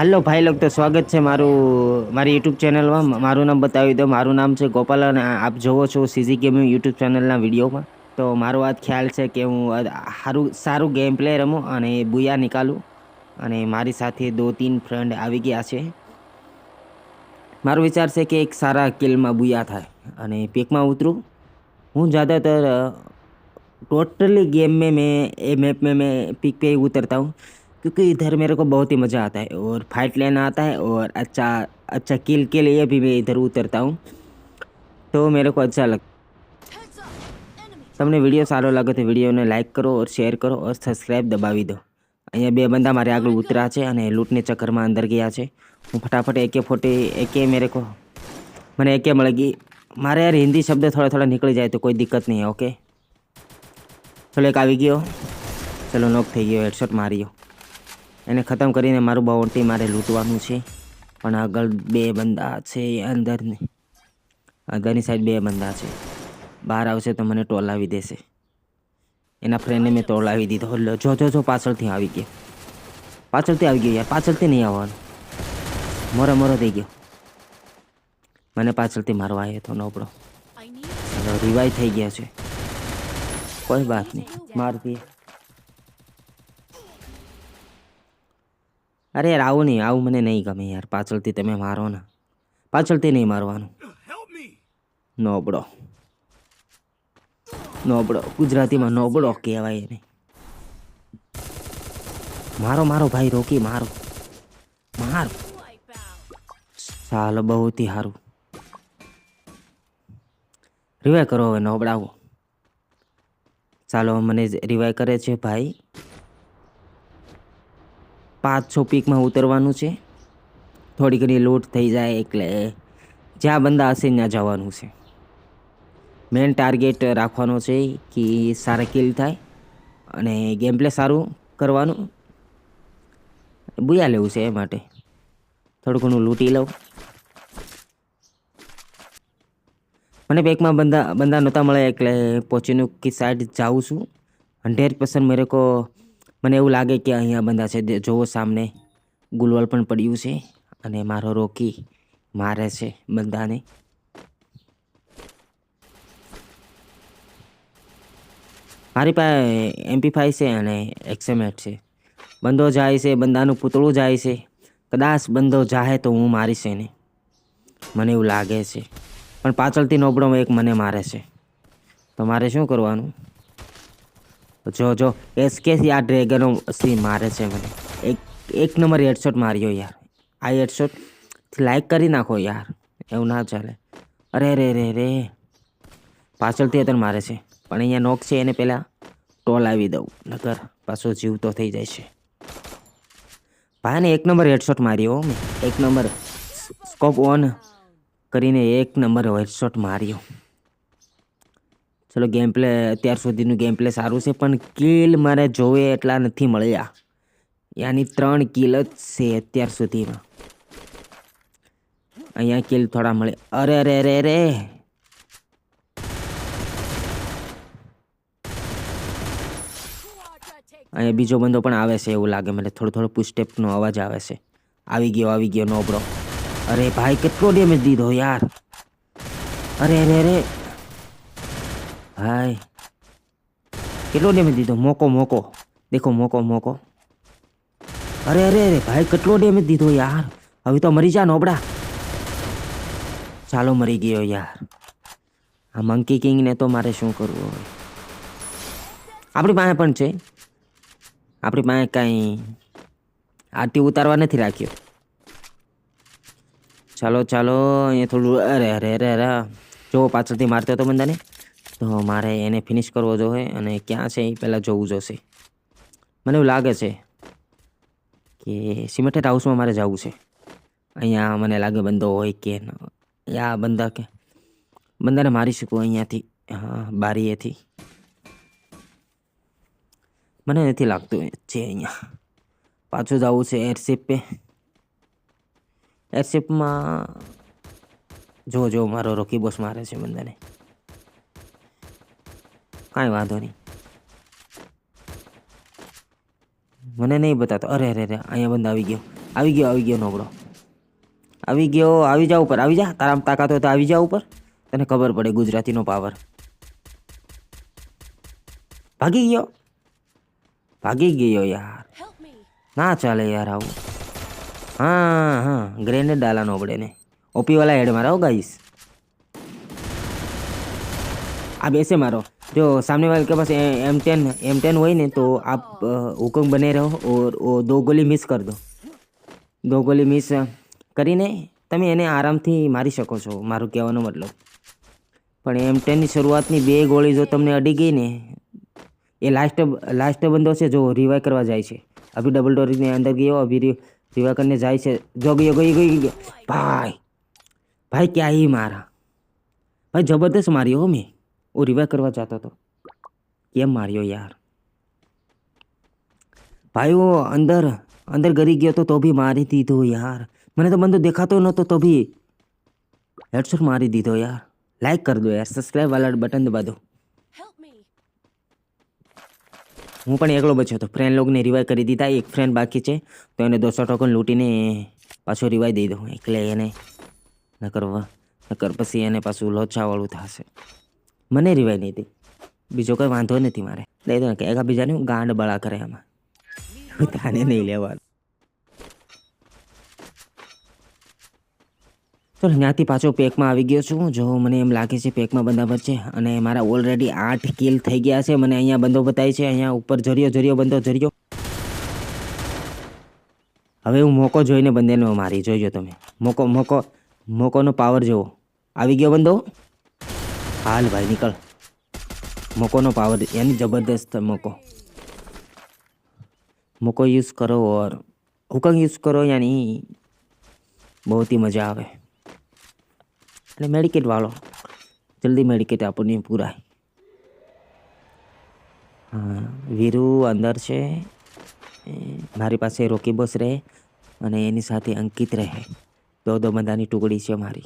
હાલો ભાઈ લોકો, તો સ્વાગત છે મારું, મારી યુટ્યુબ ચેનલમાં. મારું નામ બતાવી દો મારું નામ છે ગોપાલ અને આપ જોવો છો સીઝી ગેમિંગ યુટ્યુબ ચેનલના વિડીયોમાં. તો મારો આ ખ્યાલ છે કે હું સારું સારું ગેમ પ્લે રમું અને બુયા નીકાળું અને મારી સાથે દો તીન ફ્રેન્ડ આવી ગયા છે. મારો વિચાર છે કે એક સારા કિલમાં બુયા થાય અને પેકમાં ઉતરું. હું જ્યાદાતર ટોટલી ગેમ મેં મેં, એ મેપ મેં મેં પીક પે ઉતરતા હું. क्योंकि इधर मेरे को बहुत ही मज़ा आता है और फाइट लेना आता है और अच्छा अच्छा किल के लिए भी मैं इधर उतरता हूँ तो मेरे को अच्छा लग તમને વિડીયો સારો લાગે તો વિડીયોને લાઇક કરો ઓર શેર કરો ઓર સબસ્ક્રાઈબ દબાવી દો અહીંયા બે બંદા મારે આગળ ઉતરા છે અને લૂંટને ચક્કરમાં અંદર ગયા છે હું ફટાફટ એકે ફોટી એકે મેરે કો મને એકે મળી ગઈ મારે યાર હિન્દી શબ્દ થોડા થોડા નીકળી જાય તો કોઈ દિક્કત નહીં ઓકે ચલો એક આવી ગયો ચલો નોક થઈ ગયો હેડશોટ માર્યો એને ખતમ કરીને મારું બાઉન્ટી મારે લૂંટવાનું છે. પણ આગળ બે બંદા છે અંદરની. અંદરની સાઈડ બે બંદા છે. બહાર આવશે તો મને ટોલાવી દેશે. એના ફ્રેન્ડને મેં ટોલાવી દીધો. લો જો જો જો પાછળથી આવી ગયો. પાછળથી આવી ગયો યાર. પાછળથી નહીં આવવાનું. મોરો મોરો થઈ ગયો. મને પાછળથી મારવા આવ્યો હતો નોપડો હવે રિવાઈવ થઈ ગયા છે. કોઈ વાત નહીં. મારતી. અરે યાર આવું નહીં આવું મને નહીં ગમે યાર. પાછળથી તમે મારો ને. પાછળથી નહીં મારવાનું. નોબડો નોબડો ગુજરાતીમાં નોબડો કહેવાય એને. મારો મારો ભાઈ રોકી મારો. માર. ચાલો બહુ થી સારું રિવાય કરો હવે નોબડાવો ચાલો મને રિવાય કરે છે ભાઈ. પાંચ છ પીકમાં ઉતરવાનું છે. થોડી ઘણી લૂંટ થઈ જાય એટલે જ્યાં બંદા હશે ત્યાં જવાનું છે. મેઇન ટાર્ગેટ રાખવાનો છે કે સારા કિલ થાય અને ગેમ પ્લે સારું કરવાનું. બુયા લેવું છે એ માટે. થોડું ઘણું લૂંટી લઉં. મને બેકમાં બંદા બંદા નહોતા મળે એટલે પહોંચીને કી સાઈડ જાઉં છું. હંડ્રેડ પર્સન્ટ મેરે કો મને એવું લાગે કે અહીંયા બંધા છે. જોવો સામને. ગુલવલ પણ પડ્યું છે અને મારો રોકી મારે છે બંધાને. મારી પાસે એમપી ફાઈવ છે અને એક્સેમેટ છે. બંદો જાય છે બંદાનું પૂતળું જાય છે. કદાચ બંદો જાહે તો હું મારીશ એને મને એવું લાગે છે. પણ પાછળથી નોબડો એક મને મારે છે. તો મારે શું કરવાનું? જો જો એસકે થી આ ડ્રેગનો સી મારે છે મને. એક એક નંબર હેડશોટ માર્યો યાર. આ હેડશોટ લાઈક કરી નાખો યાર. એવું ના ચાલે. અરે રે રે રે પાછળથી અત્યારે મારે છે. પણ અહીંયા નોક છે, એને પહેલાં ટોલ આવી દઉં. નગર પાછો જીવતો થઈ જાય છે ભાઈને એક નંબર હેડશોટ માર્યો મેં. એક નંબર સ્કોપ ઓન કરીને એક નંબર હેડશોટ માર્યો. ચલો ગેમ પ્લે અત્યાર સુધીનું ગેમ પ્લે સારું છે, પણ કિલ મારે જોવે એટલા નથી મળ્યા. યાની ત્રણ કિલ જ છે અત્યાર સુધીમાં અહીંયા કિલ થોડા મળે. અરે અરે અરે રે અહીંયા બીજો બંદો પણ આવે છે એવું લાગે મને. થોડો થોડો પુસ્ટેપનો અવાજ આવે છે. આવી ગયો આવી ગયો નોબડો અરે ભાઈ, કેટલો ડેમેજ દીધો યાર. અરે અરે અરે! ભાઈ કેટલો ડેમેજ દીધો મોકો મોકો દેખો મોકો મોકો અરે અરે અરે ભાઈ કેટલો ડેમેજ દીધો યાર હવે તો મરી જા નોબડા ચાલો મરી ગયો યાર આ મંકી કિંગને તો મારે શું કરવું હવે આપણી પાસે પણ છે આપણી પાસે કાંઈ આરતી ઉતારવા નથી રાખ્યો ચાલો ચાલો અહીંયા થોડું અરે અરે અરે અરે જો પાછળથી મારતો હતો બંદાને તો મારે એને ફિનિશ કરવો જોઈએ અને ક્યાં છે એ પહેલાં જોવું જોશે. મને એવું લાગે છે કે સિમેન્ટેડ હાઉસમાં મારે જવું છે. અહીંયા મને લાગે બંદો હોય કે યા બંદા કે, બંદાને મારી શકું અહીંયાથી, હા, બારીએથી. મને નથી લાગતું છે અહીંયા. પાછું જવું છે એરશિપ. પે એરશિપમાં, જો જો, મારો રોકી બોસ મારે છે બંદાને. કાંઈ વાંધો નહીં. મને નહીં બતાતો. અરે અરે અરે અહીંયા બંધ આવી ગયો. આવી ગયો આવી ગયો નોકડો આવી ગયો આવી જા ઉપર આવી જા. તારામાં તાકાત હોય તો આવી જા ઉપર. તને ખબર પડે ગુજરાતીનો પાવર ભાગી ગયો. ભાગી ગયો યાર. ના ચાલે યાર આવું. હા હા. ગ્રેનેડ ડાલાનો પડે ને. ઓપીવાલા હેડ મારા ગાઈશ આ બેસે મારો. जो सामने वाले के पास एम टेन एम टेन હોય ને તો आप अ, हुक्म बने रहो और वो दो गोली मिस कर दो દો ગોલી મિસ કરીને તમે એને આરામથી મારી શકો છો મારું કહેવાનો મતલબ પણ એમ ટેનની શરૂઆતની બે ગોળી જો તમને અડી ગઈ ને એ લાસ્ટ લાસ્ટ બંદો છે જો રિવાઈ કરવા જાય છે અભી ડબલ ડોરની અંદર ગયો અભી રિવાઈ કરીને જાય છે જો ગયો ગયો ગયો ગયો ભાઈ ભાઈ ક્યાં ही મારા ભાઈ જબરદસ્ત માર્યો હો મેં હું રિવાઈ કરવા જતો હતો. કેમ માર્યો યાર? ભાઈ હું અંદર અંદર ગરી ગયો તો તો બી મારી દીધો યાર. મને તો બંદો દેખાતો નહોતો તો બી હેડશોટ મારી દીધો યાર. લાઈક કરી દો યાર. સબસ્ક્રાઈબ વાળા બટન દબા દો. હું પણ એકલો બચ્યો હતો. ફ્રેન્ડ લોગને રિવાઈ કરી દીધા. એક ફ્રેન્ડ બાકી છે. તો એને દોસો ટોકન લૂંટીને પાછો રિવાઈ દઈ દઉં. એટલે એને ન કરવા નકર પછી એને પાછું લોચાવાળું થશે. મને રિવાઈ નહીં હતી બીજો કોઈ વાંધો નથી મારે. લઈ દો કે એકા બીજાને હું ગાંડ બળા કરે એમાં તાને નહીં લેવાનું. તો ત્યાંથી પાછો પેકમાં આવી ગયો છું. જો મને એમ લાગે છે પેકમાં બંધાબર છે અને મારા ઓલરેડી આઠ કિલ થઈ ગયા છે. મને અહીંયા બંધો બતાય છે. અહીંયા ઉપર જરિયો જરિયો બંધો જરિયો હવે હું મોકો જોઈને બંદેનો મારી જોઈજો તમે. મોકો મોકો, મોકોનો પાવર જોવો. આવી ગયો બંધો? હાલ ભાઈ, નીકળ. મોકોનો પાવર એની જબરદસ્ત મોકો. મોકો યુઝ કરો ઓર હુકમ યુઝ કરો યાની બહુ મજા આવે. અને મેડિકેટ વાળો. જલ્દી મેડિકેટ આપણને પૂરાય. હા, વીરુ અંદર છે. મારી પાસે રોકી બસ રહે અને એની સાથે અંકિત રહે. દો દો બધાની ટુકડી છે મારી.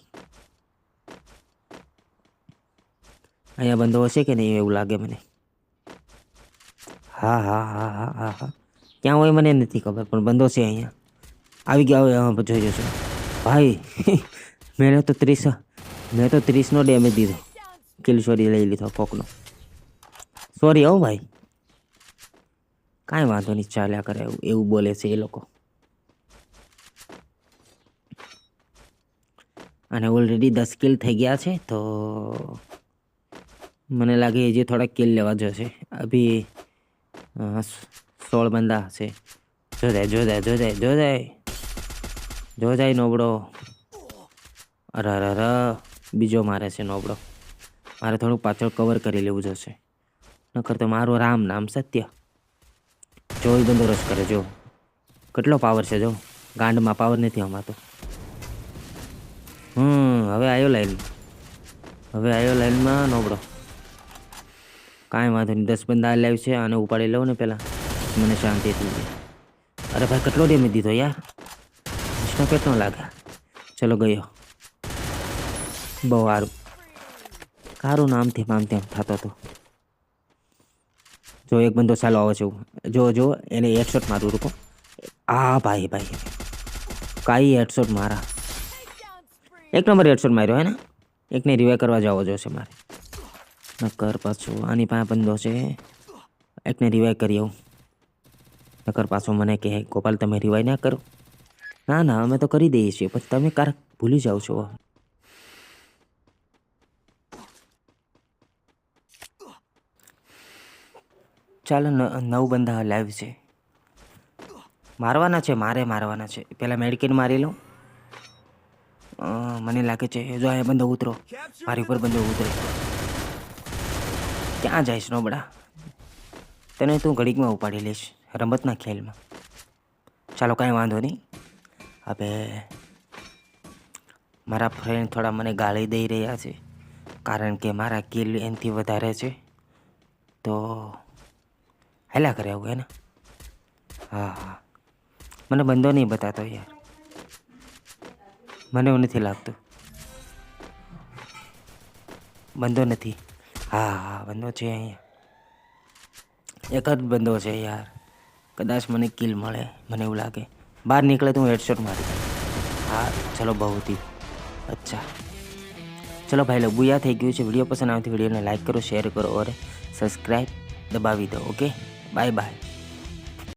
અહીંયા બંધો હશે કે નહીં એવું લાગે મને? હા હા હા હા હા હા. ક્યાં હોય મને નથી ખબર, પણ બંધો છે અહીંયા. આવી ગયા, હવે હા જોઈ જશો. ભાઈ, મેં તો ત્રીસ, મેં તો ત્રીસનો ડેમેજ દીધો. કિલ સોરી લઈ લીધો, કોકનો. સોરી હો ભાઈ. કાંઈ વાંધો નહીં, ચાલ્યા કરે એવું એવું બોલે છે એ લોકો. અને ઓલરેડી દસ કિલ થઈ ગયા છે, તો મને લાગે એ જે થોડા કિલ લેવા જશે. અભી સોળ બંદા હશે. જો જાય જો જાય જો જાય જો જાય. જો જાય નોબડો અરે અરે અરે બીજો મારે છે નોબડો મારે થોડુંક પાછળ કવર કરી લેવું જોશે. નકર તો મારું રામ નામ સત્ય. જો એ બંદોરસ કરે, જો. કેટલો પાવર છે, જો. ગાંડમાં પાવર નથી આમાં તો હમ, હવે આવ્યો લાઈન હવે આવ્યો લાઈનમાં નોબડો કાંઈ વાંધો નહીં. દસ બંદા લાવ્યું છે અને ઉપાડી લઉં ને પહેલાં મને શાંતિ થઈ ગઈ. અરે ભાઈ, કેટલો ડેમેજ દીધો યાર? કૃષ્ણ કેટલો લાગે. ચલો ગયો. બહુ સારું. સારું નામ તેમ આમ તેમ થતો હતો જો એક બંદો ચાલો આવે છે. જો જો, એને હેડશોટ મારું, રૂકો. આ ભાઈ ભાઈ. કાંઈ હેડશોટ મારા. એક નંબર હેડશોટ માર્યો હે ને? એકને રિવાઈ કરવા જવો જોશે મારે. નકર પાછો. આની પાસે બંધો છે. એકને રિવાઈ કરી આવું. નકર પાછો મને કહે, ગોપાલ, તમે રિવાઈ ના કરો. ના ના, અમે તો કરી દઈએ છીએ પછી તમે કારક ભૂલી જાઓ છો. ચાલો નવ બંધા લાઈવ છે. મારવાના છે, મારે મારવાના છે. પહેલાં મેડિકેટ મારી લઉં. મને લાગે છે, જો અહીંયા બંધો ઉતરો. મારી ઉપર બંધો ઉતરે. ક્યાં જઈશ નોબડા? તને તું ઘડીકમાં ઉપાડી લઈશ, રમતના ખેલમાં. ચાલો કાંઈ વાંધો નહીં. હવે મારા ફ્રેન્ડ થોડા મને ગાળી દઈ રહ્યા છે, કારણ કે મારા કિલ એનાથી વધારે છે. તો હેલા કરે આવું એને હા હા. મને બંધો નહીં બતાતો યાર. મને એવું નથી લાગતું. બંધો નથી. હા હા, બંધો છે અહીંયા. એક જ બંધો છે યાર. કદાચ મને કિલ મળે, મને એવું લાગે. બહાર નીકળે તો હું હેડશોટ મારી હા, ચલો બહુ અચ્છા. ચલો ભાઈ લગુયા થઈ ગયું છે. વીડિયો પસંદ આવતી વિડીયોને લાઈક કરો શેર કરો, ઓર સબસ્ક્રાઈબ દબાવી દો ઓકે બાય બાય